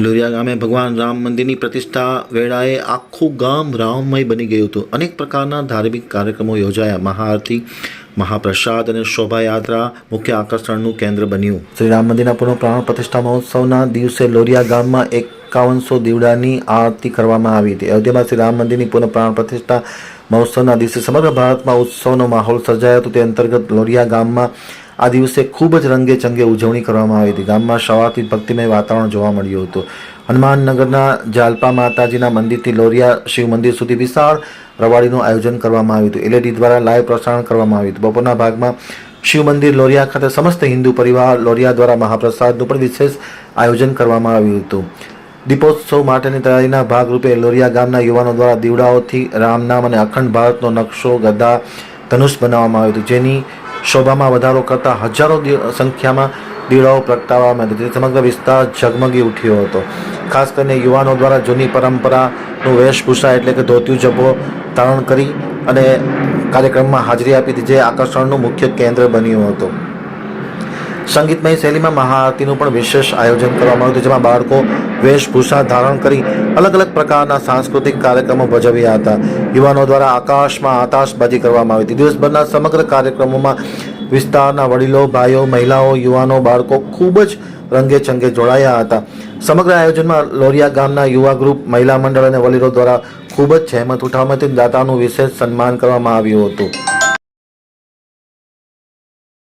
લોરિયા ગામે ભગવાન રામ મંદિરની પ્રતિષ્ઠા વેળાએ આખું ગામ રામમય બની ગયું હતું. અનેક પ્રકારના ધાર્મિક કાર્યક્રમો યોજાયા. મહાઆરતી, મહાપ્રસાદ અને શોભાયાત્રા મુખ્ય આકર્ષણનું કેન્દ્ર બન્યું. શ્રી રામ મંદિરના પુનઃ પ્રાણ પ્રતિષ્ઠા મહોત્સવના દિવસે લોરિયા ગામમાં એકાવનસો દીવડાની આરતી કરવામાં આવી હતી. અયોધ્યામાં શ્રી રામ મંદિરની પુનઃ પ્રાણ પ્રતિષ્ઠા મહોત્સવના દિવસે સમગ્ર ભારતમાં ઉત્સવનો માહોલ સર્જાયો હતો. તે અંતર્ગત લોરિયા ગામમાં આ દિવસે ખૂબ જ રંગે ચંગે ઉજવણી કરવામાં આવી હતી. ગામમાં સવારથી ભક્તિમય વાતાવરણ જોવા મળ્યું હતું. હનુમાનનગરના જાલપા માતાજીના મંદિરથી લોરિયા શિવ મંદિર સુધી વિશાળ રવાડીનું આયોજન કરવામાં આવ્યું હતું. એલઈડી દ્વારા લાઈવ પ્રસારણ કરવામાં આવ્યું હતું. બપોરના ભાગમાં શિવ મંદિર લોરિયા ખાતે સમસ્ત હિન્દુ પરિવાર લોરિયા દ્વારા મહાપ્રસાદનું પણ વિશેષ આયોજન કરવામાં આવ્યું હતું. દીપોત્સવ માટેની તૈયારીના ભાગરૂપે લોરિયા ગામના યુવાનો દ્વારા દીવડાઓથી રામનામ અને અખંડ ભારતનો નકશો ગદા ધનુષ બનાવવામાં આવ્યું હતું. જેની શોભામાં વધારો કરતા હજારો સંખ્યામાં દીવડાઓ પ્રગટાવવામાં આવી હતી. સમગ્ર વિસ્તાર ઝગમગી ઉઠ્યો હતો. ખાસ કરીને યુવાનો દ્વારા જૂની પરંપરાનું વેશભૂષા એટલે કે ધોતિયું જબ્બો ધારણ કરી અને કાર્યક્રમમાં હાજરી આપી હતી, જે આકર્ષણનું મુખ્ય કેન્દ્ર બન્યું હતું. સંગીતમય શૈલીમાં મહાઆરતીનું પણ વિશેષ આયોજન કરવામાં આવ્યું હતું, જેમાં બાળકો વેશભૂષા ધારણ કરી અલગ અલગ પ્રકારના સાંસ્કૃતિક કાર્યક્રમો ભજવ્યા હતા. યુવાનો દ્વારા આકાશમાં આતાશબાજી કરવામાં આવી હતી. દિવસભરના સમગ્ર કાર્યક્રમોમાં વિસ્તારના વડીલો, ભાઈઓ, મહિલાઓ, યુવાનો, બાળકો ખૂબ જ રંગે ચંગે જોડાયા હતા. સમગ્ર આયોજનમાં લોરિયા ગામના યુવા ગ્રુપ, મહિલા મંડળ અને વડીલો દ્વારા ખૂબ જ જહેમત ઉઠાવવામાં દાતાનું વિશેષ સન્માન કરવામાં આવ્યું હતું.